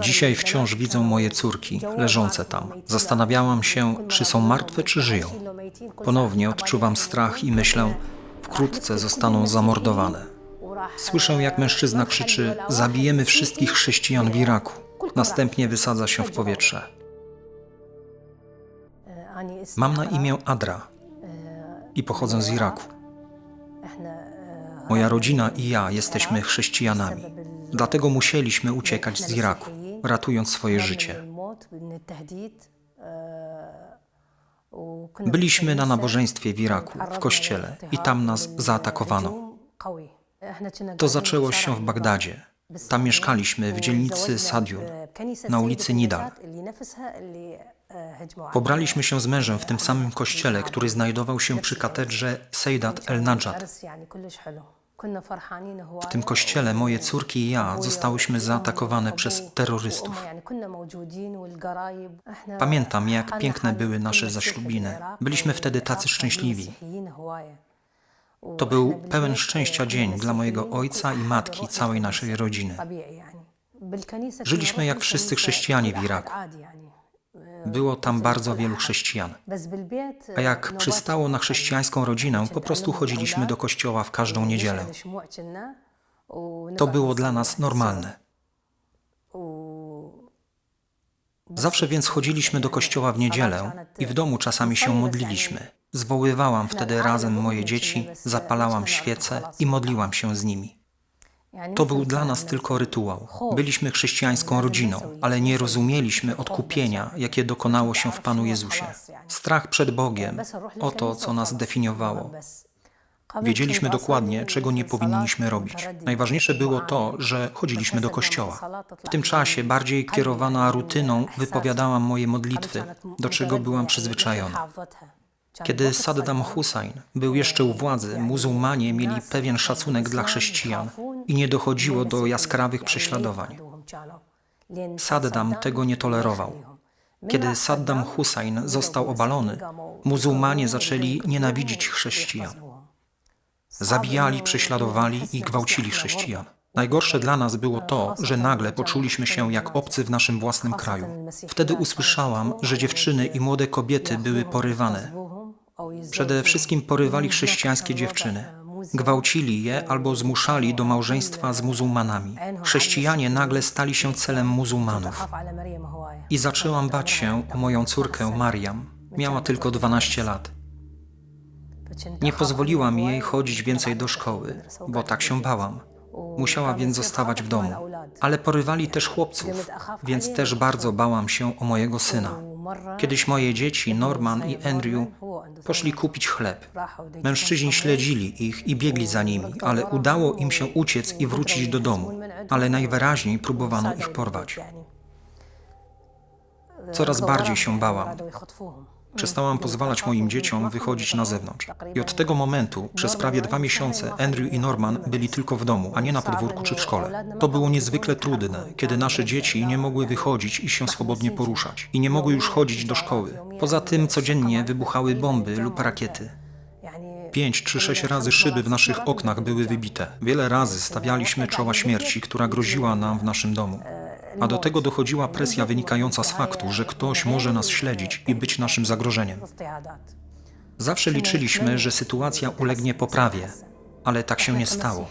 Dzisiaj wciąż widzę moje córki leżące tam. Zastanawiałam się, czy są martwe, czy żyją. Ponownie odczuwam strach i myślę, wkrótce zostaną zamordowane. Słyszę, jak mężczyzna krzyczy: Zabijemy wszystkich chrześcijan w Iraku. Następnie wysadza się w powietrze. Mam na imię Adra i pochodzę z Iraku. Moja rodzina i ja jesteśmy chrześcijanami. Dlatego musieliśmy uciekać z Iraku, ratując swoje życie. Byliśmy na nabożeństwie w Iraku, w kościele, i tam nas zaatakowano. To zaczęło się w Bagdadzie. Tam mieszkaliśmy w dzielnicy Sadiun, na ulicy Nidal. Pobraliśmy się z mężem w tym samym kościele, który znajdował się przy katedrze Sejdat el-Najad. W tym kościele moje córki i ja zostałyśmy zaatakowane przez terrorystów. Pamiętam, jak piękne były nasze zaślubiny. Byliśmy wtedy tacy szczęśliwi. To był pełen szczęścia dzień dla mojego ojca i matki, całej naszej rodziny. Żyliśmy jak wszyscy chrześcijanie w Iraku. Było tam bardzo wielu chrześcijan. A jak przystało na chrześcijańską rodzinę, po prostu chodziliśmy do kościoła w każdą niedzielę. To było dla nas normalne. Zawsze więc chodziliśmy do kościoła w niedzielę i w domu czasami się modliliśmy. Zwoływałam wtedy razem moje dzieci, zapalałam świece i modliłam się z nimi. To był dla nas tylko rytuał. Byliśmy chrześcijańską rodziną, ale nie rozumieliśmy odkupienia, jakie dokonało się w Panu Jezusie. Strach przed Bogiem, oto co nas definiowało. Wiedzieliśmy dokładnie, czego nie powinniśmy robić. Najważniejsze było to, że chodziliśmy do kościoła. W tym czasie, bardziej kierowana rutyną, wypowiadałam moje modlitwy, do czego byłam przyzwyczajona. Kiedy Saddam Hussein był jeszcze u władzy, muzułmanie mieli pewien szacunek dla chrześcijan i nie dochodziło do jaskrawych prześladowań. Saddam tego nie tolerował. Kiedy Saddam Hussein został obalony, muzułmanie zaczęli nienawidzić chrześcijan. Zabijali, prześladowali i gwałcili chrześcijan. Najgorsze dla nas było to, że nagle poczuliśmy się jak obcy w naszym własnym kraju. Wtedy usłyszałam, że dziewczyny i młode kobiety były porywane. Przede wszystkim porywali chrześcijańskie dziewczyny. Gwałcili je albo zmuszali do małżeństwa z muzułmanami. Chrześcijanie nagle stali się celem muzułmanów. I zaczęłam bać się o moją córkę Mariam. Miała tylko 12 lat. Nie pozwoliłam jej chodzić więcej do szkoły, bo tak się bałam. Musiała więc zostawać w domu. Ale porywali też chłopców, więc też bardzo bałam się o mojego syna. Kiedyś moje dzieci, Norman i Andrew, poszli kupić chleb. Mężczyźni śledzili ich i biegli za nimi, ale udało im się uciec i wrócić do domu. Ale najwyraźniej próbowano ich porwać. Coraz bardziej się bałam. Przestałam pozwalać moim dzieciom wychodzić na zewnątrz. I od tego momentu, przez prawie dwa miesiące, Andrew i Norman byli tylko w domu, a nie na podwórku czy w szkole. To było niezwykle trudne, kiedy nasze dzieci nie mogły wychodzić i się swobodnie poruszać. I nie mogły już chodzić do szkoły. Poza tym codziennie wybuchały bomby lub rakiety. Pięć czy sześć razy szyby w naszych oknach były wybite. Wiele razy stawialiśmy czoła śmierci, która groziła nam w naszym domu. A do tego dochodziła presja wynikająca z faktu, że ktoś może nas śledzić i być naszym zagrożeniem. Zawsze liczyliśmy, że sytuacja ulegnie poprawie, ale tak się nie stało.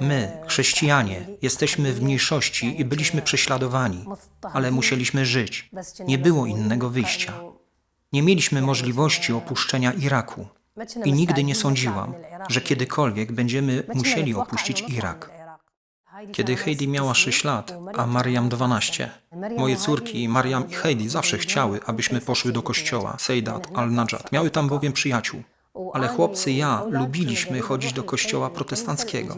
My, chrześcijanie, jesteśmy w mniejszości i byliśmy prześladowani, ale musieliśmy żyć. Nie było innego wyjścia. Nie mieliśmy możliwości opuszczenia Iraku i nigdy nie sądziłam, że kiedykolwiek będziemy musieli opuścić Irak. Kiedy Heidi miała 6 lat, a Mariam 12, moje córki Mariam i Heidi zawsze chciały, abyśmy poszły do kościoła. Sejdat al-Najad. Miały tam bowiem przyjaciół. Ale chłopcy i ja lubiliśmy chodzić do kościoła protestanckiego.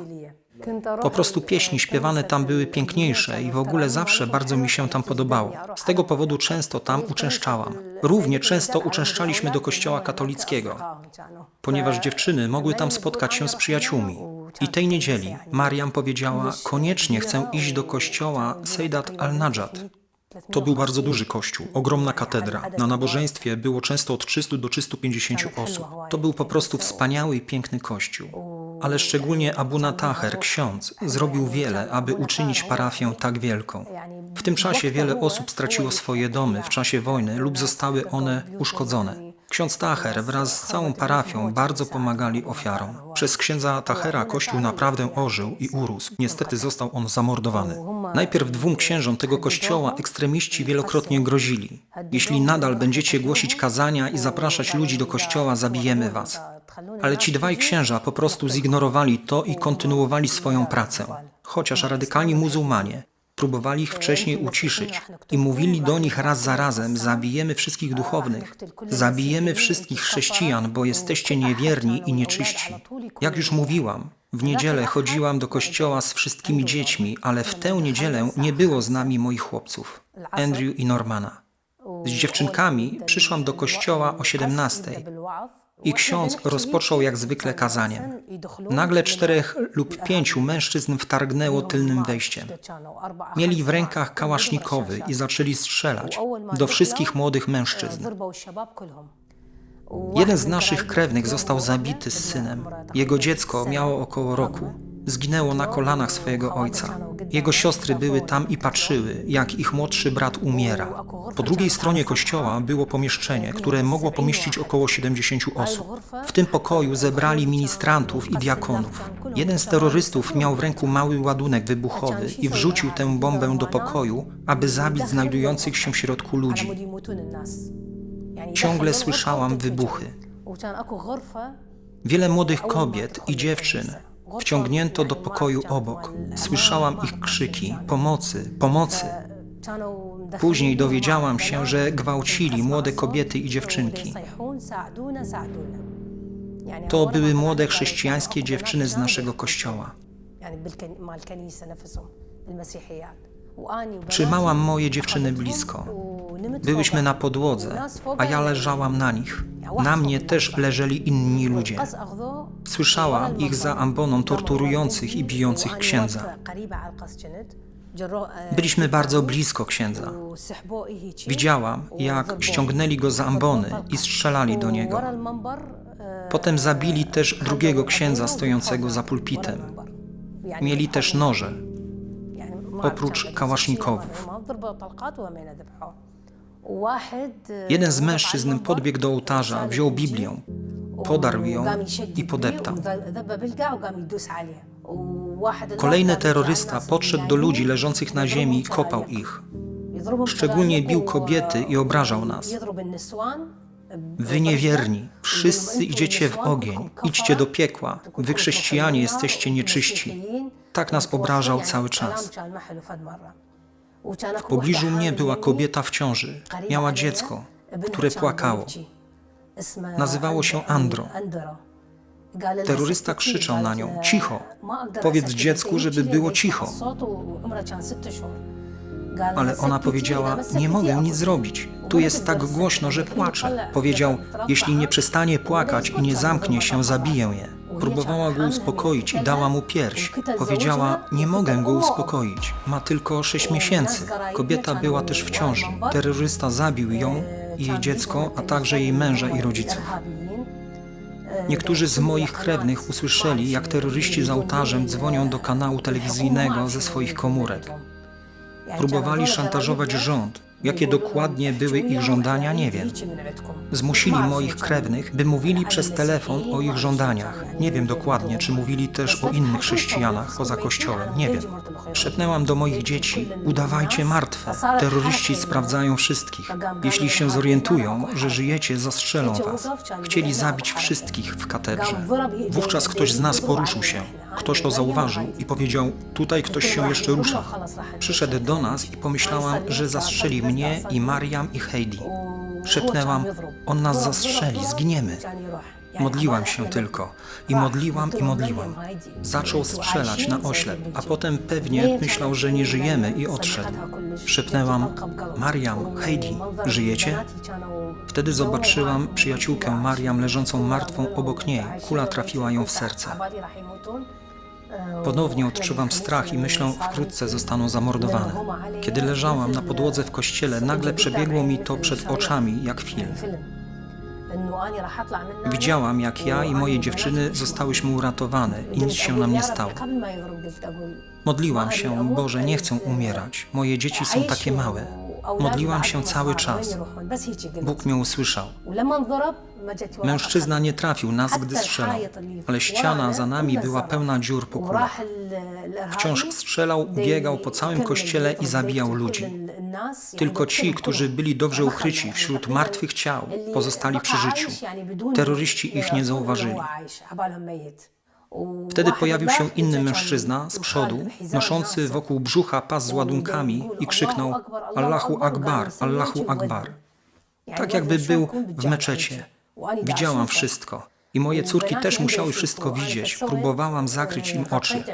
Po prostu pieśni śpiewane tam były piękniejsze i w ogóle zawsze bardzo mi się tam podobało. Z tego powodu często tam uczęszczałam. Równie często uczęszczaliśmy do kościoła katolickiego, ponieważ dziewczyny mogły tam spotkać się z przyjaciółmi. I tej niedzieli Mariam powiedziała, koniecznie chcę iść do kościoła Sejdat al-Najad. To był bardzo duży kościół, ogromna katedra. Na nabożeństwie było często od 300 do 350 osób. To był po prostu wspaniały i piękny kościół. Ale szczególnie Abuna Taher, ksiądz, zrobił wiele, aby uczynić parafię tak wielką. W tym czasie wiele osób straciło swoje domy w czasie wojny lub zostały one uszkodzone. Ksiądz Taher wraz z całą parafią bardzo pomagali ofiarom. Przez księdza Tahera kościół naprawdę ożył i urósł. Niestety został on zamordowany. Najpierw dwóm księżom tego kościoła ekstremiści wielokrotnie grozili. Jeśli nadal będziecie głosić kazania i zapraszać ludzi do kościoła, zabijemy was. Ale ci dwaj księża po prostu zignorowali to i kontynuowali swoją pracę. Chociaż radykalni muzułmanie próbowali ich wcześniej uciszyć i mówili do nich raz za razem: Zabijemy wszystkich duchownych, zabijemy wszystkich chrześcijan, bo jesteście niewierni i nieczyści. Jak już mówiłam, w niedzielę chodziłam do kościoła z wszystkimi dziećmi, ale w tę niedzielę nie było z nami moich chłopców, Andrew i Normana. Z dziewczynkami przyszłam do kościoła o 17 i ksiądz rozpoczął jak zwykle kazaniem. Nagle czterech lub pięciu mężczyzn wtargnęło tylnym wejściem. Mieli w rękach kałasznikowy i zaczęli strzelać do wszystkich młodych mężczyzn. Jeden z naszych krewnych został zabity z synem. Jego dziecko miało około roku. Zginęło na kolanach swojego ojca. Jego siostry były tam i patrzyły, jak ich młodszy brat umiera. Po drugiej stronie kościoła było pomieszczenie, które mogło pomieścić około 70 osób. W tym pokoju zebrali ministrantów i diakonów. Jeden z terrorystów miał w ręku mały ładunek wybuchowy i wrzucił tę bombę do pokoju, aby zabić znajdujących się w środku ludzi. Ciągle słyszałam wybuchy. Wiele młodych kobiet i dziewczyn wciągnięto do pokoju obok. Słyszałam ich krzyki: pomocy, pomocy. Później dowiedziałam się, że gwałcili młode kobiety i dziewczynki. To były młode chrześcijańskie dziewczyny z naszego kościoła. Trzymałam moje dziewczyny blisko. Byłyśmy na podłodze, a ja leżałam na nich. Na mnie też leżeli inni ludzie. Słyszałam ich za amboną torturujących i bijących księdza. Byliśmy bardzo blisko księdza. Widziałam, jak ściągnęli go za ambony i strzelali do niego. Potem zabili też drugiego księdza stojącego za pulpitem. Mieli też noże, oprócz kałasznikowów. Jeden z mężczyzn podbiegł do ołtarza, wziął Biblię, podarł ją i podeptał. Kolejny terrorysta podszedł do ludzi leżących na ziemi i kopał ich. Szczególnie bił kobiety i obrażał nas. Wy niewierni, wszyscy idziecie w ogień, idźcie do piekła, wy chrześcijanie jesteście nieczyści. Tak nas obrażał cały czas. W pobliżu mnie była kobieta w ciąży. Miała dziecko, które płakało. Nazywało się Andro. Terrorysta krzyczał na nią: Cicho! Powiedz dziecku, żeby było cicho. Ale ona powiedziała: Nie mogę nic zrobić. Tu jest tak głośno, że płaczę. Powiedział: Jeśli nie przestanie płakać i nie zamknie się, zabiję je. Próbowała go uspokoić i dała mu pierś. Powiedziała: Nie mogę go uspokoić. Ma tylko sześć miesięcy. Kobieta była też w ciąży. Terrorysta zabił ją jej dziecko, a także jej męża i rodziców. Niektórzy z moich krewnych usłyszeli, jak terroryści z ołtarzem dzwonią do kanału telewizyjnego ze swoich komórek. Próbowali szantażować rząd. Jakie dokładnie były ich żądania, nie wiem. Zmusili moich krewnych, by mówili przez telefon o ich żądaniach. Nie wiem dokładnie, czy mówili też o innych chrześcijanach poza kościołem, nie wiem. Szepnęłam do moich dzieci: udawajcie martwe. Terroryści sprawdzają wszystkich. Jeśli się zorientują, że żyjecie, zastrzelą was. Chcieli zabić wszystkich w katedrze. Wówczas ktoś z nas poruszył się. Ktoś to zauważył i powiedział: Tutaj ktoś się jeszcze rusza. Przyszedł do nas i pomyślałam, że zastrzeli mnie i Mariam i Heidi. Szepnęłam: On nas zastrzeli, zginiemy. Modliłam się tylko i modliłam i modliłam. Zaczął strzelać na oślep, a potem pewnie myślał, że nie żyjemy i odszedł. Szepnęłam: Mariam, Heidi, żyjecie? Wtedy zobaczyłam przyjaciółkę Mariam leżącą martwą obok niej. Kula trafiła ją w serce. Ponownie odczuwam strach i myślę, wkrótce zostaną zamordowane. Kiedy leżałam na podłodze w kościele, nagle przebiegło mi to przed oczami jak film. Widziałam, jak ja i moje dziewczyny zostałyśmy uratowane i nic się nam nie stało. Modliłam się, Boże, nie chcę umierać. Moje dzieci są takie małe. Modliłam się cały czas. Bóg mnie usłyszał. Mężczyzna nie trafił nas, gdy strzelał, ale ściana za nami była pełna dziur po kulach. Wciąż strzelał, biegał po całym kościele i zabijał ludzi. Tylko ci, którzy byli dobrze ukryci wśród martwych ciał, pozostali przy życiu. Terroryści ich nie zauważyli. Wtedy pojawił się inny mężczyzna z przodu, noszący wokół brzucha pas z ładunkami i krzyknął Allahu Akbar, Allahu Akbar. Tak jakby był w meczecie. Widziałam wszystko. I moje córki też musiały wszystko widzieć. Próbowałam zakryć im oczy.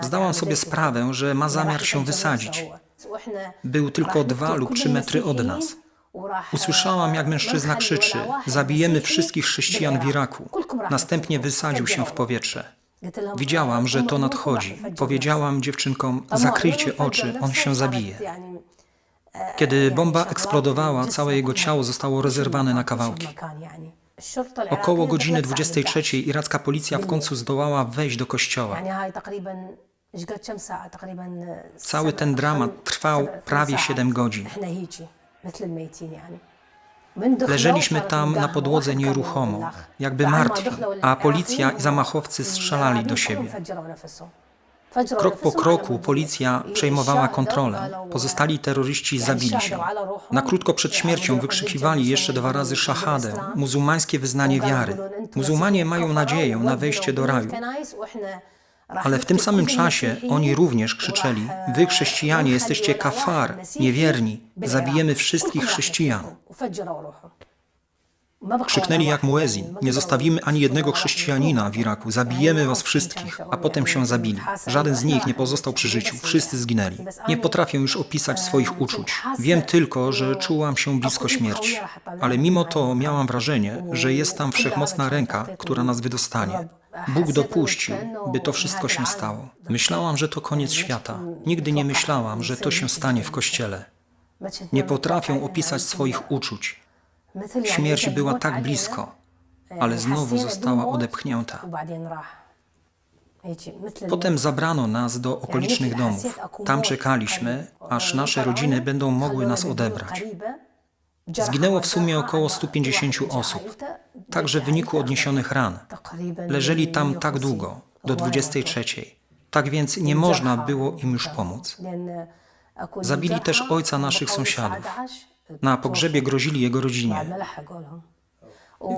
Zdałam sobie sprawę, że ma zamiar się wysadzić. Był tylko dwa lub trzy metry od nas. Usłyszałam, jak mężczyzna krzyczy: Zabijemy wszystkich chrześcijan w Iraku. Następnie wysadził się w powietrze. Widziałam, że to nadchodzi. Powiedziałam dziewczynkom: Zakryjcie oczy, on się zabije. Kiedy bomba eksplodowała, całe jego ciało zostało rozerwane na kawałki. Około godziny 23 iracka policja w końcu zdołała wejść do kościoła. Cały ten dramat trwał prawie 7 godzin. Leżeliśmy tam na podłodze nieruchomo, jakby martwi, a policja i zamachowcy strzelali do siebie. Krok po kroku policja przejmowała kontrolę. Pozostali terroryści zabili się. Na krótko przed śmiercią wykrzykiwali jeszcze dwa razy szahadę, muzułmańskie wyznanie wiary. Muzułmanie mają nadzieję na wejście do raju. Ale w tym samym czasie oni również krzyczeli: Wy, chrześcijanie, jesteście kafar, niewierni, zabijemy wszystkich chrześcijan. Krzyknęli jak muezin: Nie zostawimy ani jednego chrześcijanina w Iraku, zabijemy was wszystkich, a potem się zabili. Żaden z nich nie pozostał przy życiu, wszyscy zginęli. Nie potrafię już opisać swoich uczuć. Wiem tylko, że czułam się blisko śmierci. Ale mimo to miałam wrażenie, że jest tam wszechmocna ręka, która nas wydostanie. Bóg dopuścił, by to wszystko się stało. Myślałam, że to koniec świata. Nigdy nie myślałam, że to się stanie w kościele. Nie potrafię opisać swoich uczuć. Śmierć była tak blisko, ale znowu została odepchnięta. Potem zabrano nas do okolicznych domów. Tam czekaliśmy, aż nasze rodziny będą mogły nas odebrać. Zginęło w sumie około 150 osób, także w wyniku odniesionych ran. Leżeli tam tak długo, do 23. Tak więc nie można było im już pomóc. Zabili też ojca naszych sąsiadów. Na pogrzebie grozili jego rodzinie.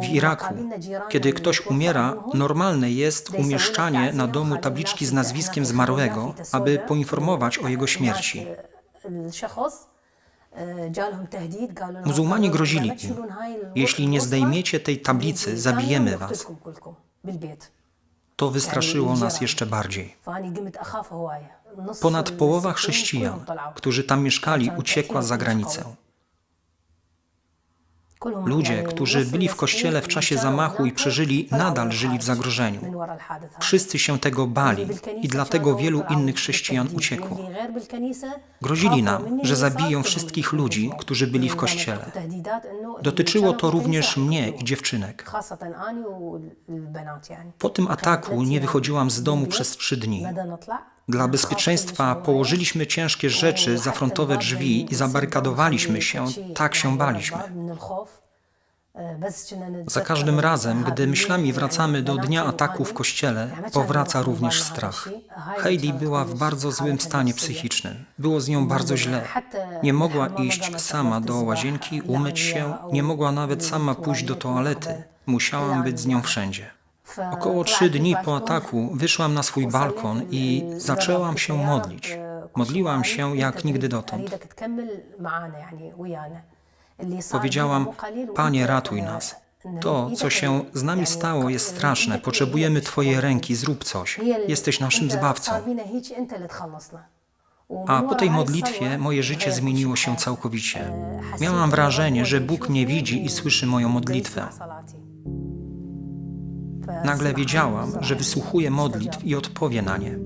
W Iraku, kiedy ktoś umiera, normalne jest umieszczanie na domu tabliczki z nazwiskiem zmarłego, aby poinformować o jego śmierci. Muzułmanie grozili im: Jeśli nie zdejmiecie tej tablicy, zabijemy was. To wystraszyło nas jeszcze bardziej. Ponad połowa chrześcijan, którzy tam mieszkali, uciekła za granicę. Ludzie, którzy byli w kościele w czasie zamachu i przeżyli, nadal żyli w zagrożeniu. Wszyscy się tego bali i dlatego wielu innych chrześcijan uciekło. Grozili nam, że zabiją wszystkich ludzi, którzy byli w kościele. Dotyczyło to również mnie i dziewczynek. Po tym ataku nie wychodziłam z domu przez trzy dni. Dla bezpieczeństwa położyliśmy ciężkie rzeczy za frontowe drzwi i zabarykadowaliśmy się, tak się baliśmy. Za każdym razem, gdy myślami wracamy do dnia ataku w kościele, powraca również strach. Heidi była w bardzo złym stanie psychicznym. Było z nią bardzo źle. Nie mogła iść sama do łazienki, umyć się, nie mogła nawet sama pójść do toalety. Musiałam być z nią wszędzie. Około trzy dni po ataku wyszłam na swój balkon i zaczęłam się modlić. Modliłam się jak nigdy dotąd. Powiedziałam: Panie, ratuj nas. To, co się z nami stało, jest straszne. Potrzebujemy Twojej ręki, zrób coś. Jesteś naszym zbawcą. A po tej modlitwie moje życie zmieniło się całkowicie. Miałam wrażenie, że Bóg mnie widzi i słyszy moją modlitwę. Nagle wiedziałam, że wysłuchuje modlitw i odpowie na nie.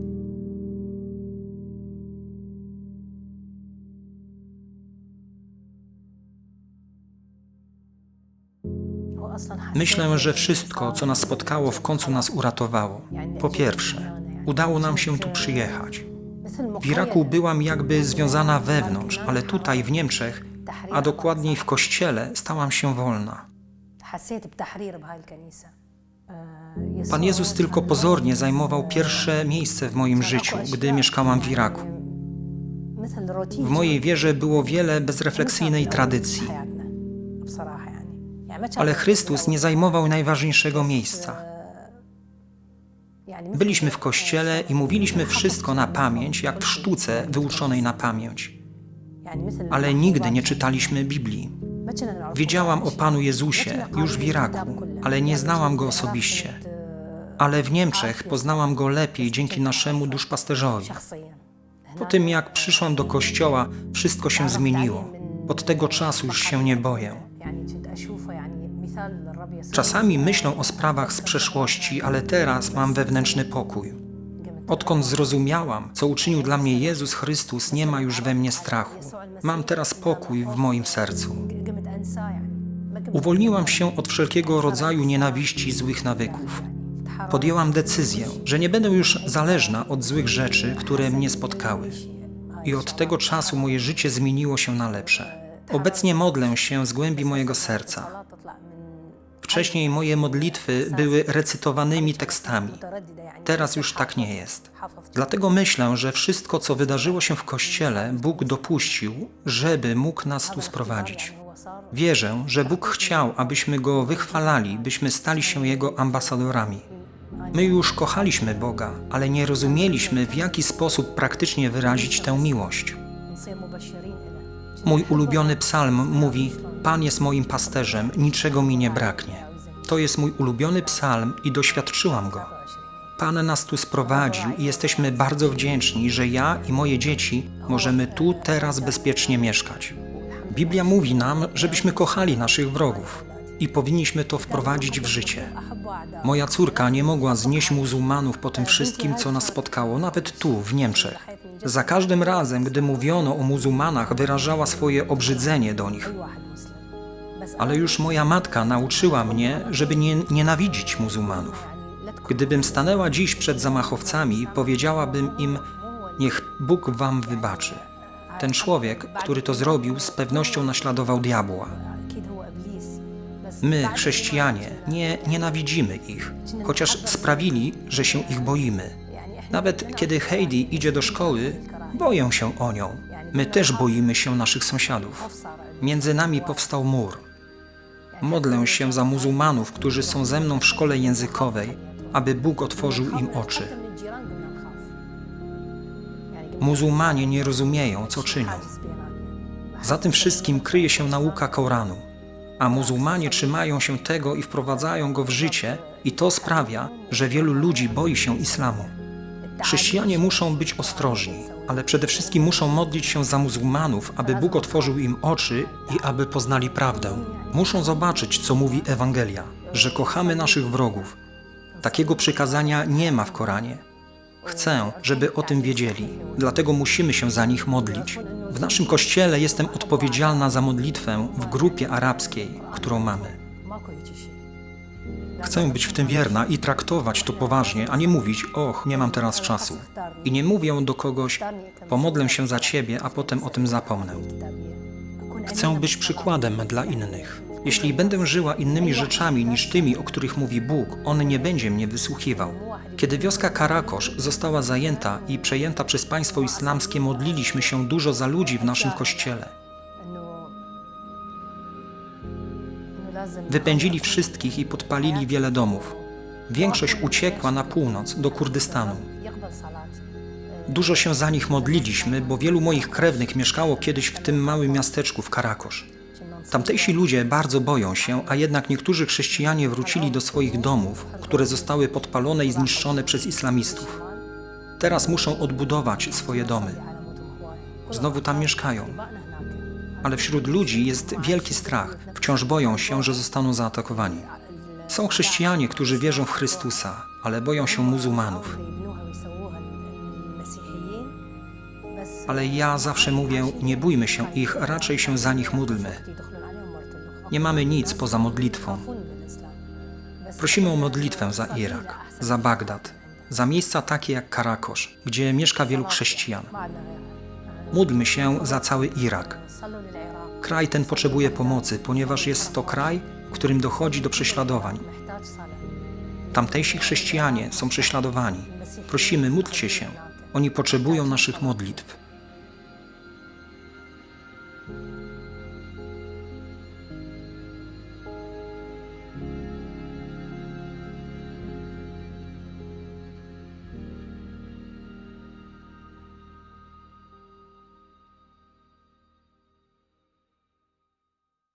Myślę, że wszystko, co nas spotkało, w końcu nas uratowało. Po pierwsze, udało nam się tu przyjechać. W Iraku byłam jakby związana wewnątrz, ale tutaj w Niemczech, a dokładniej w kościele, stałam się wolna. Pan Jezus tylko pozornie zajmował pierwsze miejsce w moim życiu, gdy mieszkałam w Iraku. W mojej wierze było wiele bezrefleksyjnej tradycji, ale Chrystus nie zajmował najważniejszego miejsca. Byliśmy w kościele i mówiliśmy wszystko na pamięć, jak w sztuce wyuczonej na pamięć, ale nigdy nie czytaliśmy Biblii. Wiedziałam o Panu Jezusie już w Iraku, ale nie znałam Go osobiście. Ale w Niemczech poznałam Go lepiej dzięki naszemu duszpasterzowi. Po tym jak przyszłam do kościoła, wszystko się zmieniło. Od tego czasu już się nie boję. Czasami myślę o sprawach z przeszłości, ale teraz mam wewnętrzny pokój. Odkąd zrozumiałam, co uczynił dla mnie Jezus Chrystus, nie ma już we mnie strachu. Mam teraz pokój w moim sercu. Uwolniłam się od wszelkiego rodzaju nienawiści i złych nawyków. Podjęłam decyzję, że nie będę już zależna od złych rzeczy, które mnie spotkały. I od tego czasu moje życie zmieniło się na lepsze. Obecnie modlę się z głębi mojego serca. Wcześniej moje modlitwy były recytowanymi tekstami. Teraz już tak nie jest. Dlatego myślę, że wszystko, co wydarzyło się w kościele, Bóg dopuścił, żeby mógł nas tu sprowadzić. Wierzę, że Bóg chciał, abyśmy Go wychwalali, byśmy stali się Jego ambasadorami. My już kochaliśmy Boga, ale nie rozumieliśmy, w jaki sposób praktycznie wyrazić tę miłość. Mój ulubiony psalm mówi: Pan jest moim pasterzem, niczego mi nie braknie. To jest mój ulubiony psalm i doświadczyłam go. Pan nas tu sprowadził i jesteśmy bardzo wdzięczni, że ja i moje dzieci możemy tu teraz bezpiecznie mieszkać. Biblia mówi nam, żebyśmy kochali naszych wrogów i powinniśmy to wprowadzić w życie. Moja córka nie mogła znieść muzułmanów po tym wszystkim, co nas spotkało, nawet tu, w Niemczech. Za każdym razem, gdy mówiono o muzułmanach, wyrażała swoje obrzydzenie do nich. Ale już moja matka nauczyła mnie, żeby nie nienawidzić muzułmanów. Gdybym stanęła dziś przed zamachowcami, powiedziałabym im: Niech Bóg wam wybaczy. Ten człowiek, który to zrobił, z pewnością naśladował diabła. My, chrześcijanie, nie nienawidzimy ich, chociaż sprawili, że się ich boimy. Nawet kiedy Heidi idzie do szkoły, boję się o nią. My też boimy się naszych sąsiadów. Między nami powstał mur. Modlę się za muzułmanów, którzy są ze mną w szkole językowej, aby Bóg otworzył im oczy. Muzułmanie nie rozumieją, co czynią. Za tym wszystkim kryje się nauka Koranu, a muzułmanie trzymają się tego i wprowadzają go w życie, i to sprawia, że wielu ludzi boi się islamu. Chrześcijanie muszą być ostrożni, ale przede wszystkim muszą modlić się za muzułmanów, aby Bóg otworzył im oczy i aby poznali prawdę. Muszą zobaczyć, co mówi Ewangelia, że kochamy naszych wrogów. Takiego przykazania nie ma w Koranie. Chcę, żeby o tym wiedzieli, dlatego musimy się za nich modlić. W naszym kościele jestem odpowiedzialna za modlitwę w grupie arabskiej, którą mamy. Chcę być w tym wierna i traktować to poważnie, a nie mówić, och, nie mam teraz czasu. I nie mówię do kogoś, pomodlę się za ciebie, a potem o tym zapomnę. Chcę być przykładem dla innych. Jeśli będę żyła innymi rzeczami niż tymi, o których mówi Bóg, On nie będzie mnie wysłuchiwał. Kiedy wioska Karakosz została zajęta i przejęta przez państwo islamskie, modliliśmy się dużo za ludzi w naszym kościele. Wypędzili wszystkich i podpalili wiele domów. Większość uciekła na północ, do Kurdystanu. Dużo się za nich modliliśmy, bo wielu moich krewnych mieszkało kiedyś w tym małym miasteczku w Karakosz. Tamtejsi ludzie bardzo boją się, a jednak niektórzy chrześcijanie wrócili do swoich domów, które zostały podpalone i zniszczone przez islamistów. Teraz muszą odbudować swoje domy. Znowu tam mieszkają. Ale wśród ludzi jest wielki strach. Wciąż boją się, że zostaną zaatakowani. Są chrześcijanie, którzy wierzą w Chrystusa, ale boją się muzułmanów. Ale ja zawsze mówię, nie bójmy się ich, raczej się za nich módlmy. Nie mamy nic poza modlitwą. Prosimy o modlitwę za Irak, za Bagdad, za miejsca takie jak Karakosz, gdzie mieszka wielu chrześcijan. Módlmy się za cały Irak. Kraj ten potrzebuje pomocy, ponieważ jest to kraj, w którym dochodzi do prześladowań. Tamtejsi chrześcijanie są prześladowani. Prosimy, módlcie się. Oni potrzebują naszych modlitw.